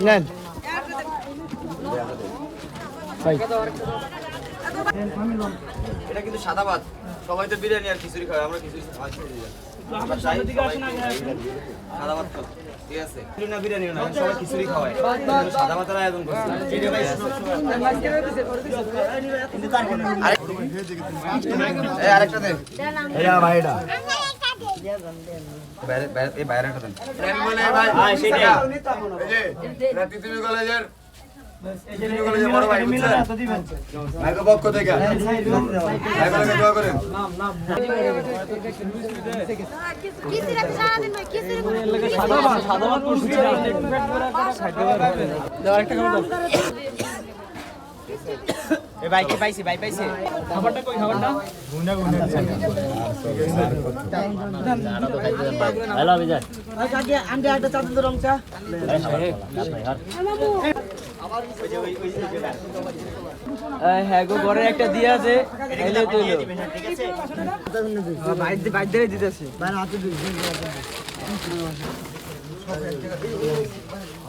নেন। এটা কিন্তু সাদা ভাত সবাই তো বিরিয়ানি আর খিচুড়ি খাবে আমরা খিচুড়ি সাদা ভাত ঠিক আছে। না বিরিয়ানি না সবাই খিচুড়ি খাওয়ায়। সাদা ভাতের আয়োজন করছি। আরেকটা দে। এটা ভাই এটা বাইরে বাইরে- এই বাইরে একটা দেন হ্যাঁ, সেটাই। পৃথিবী কলেজের কলেজের ভাই বুঝছেন ভাইকে পক্ষ থেকে ভাইগুলোকে দোয়া করেন কিসির একটা সারাদিন ভাই কিসির ভাই কি পাইছি ভাই পাইছে খাবারটা কই খাবারটা হ্যাঁ গো ঘরে একটা দিয়ে আছে। এলে তো ঠিক আছে? বাইরে বাইরে দিতেছে।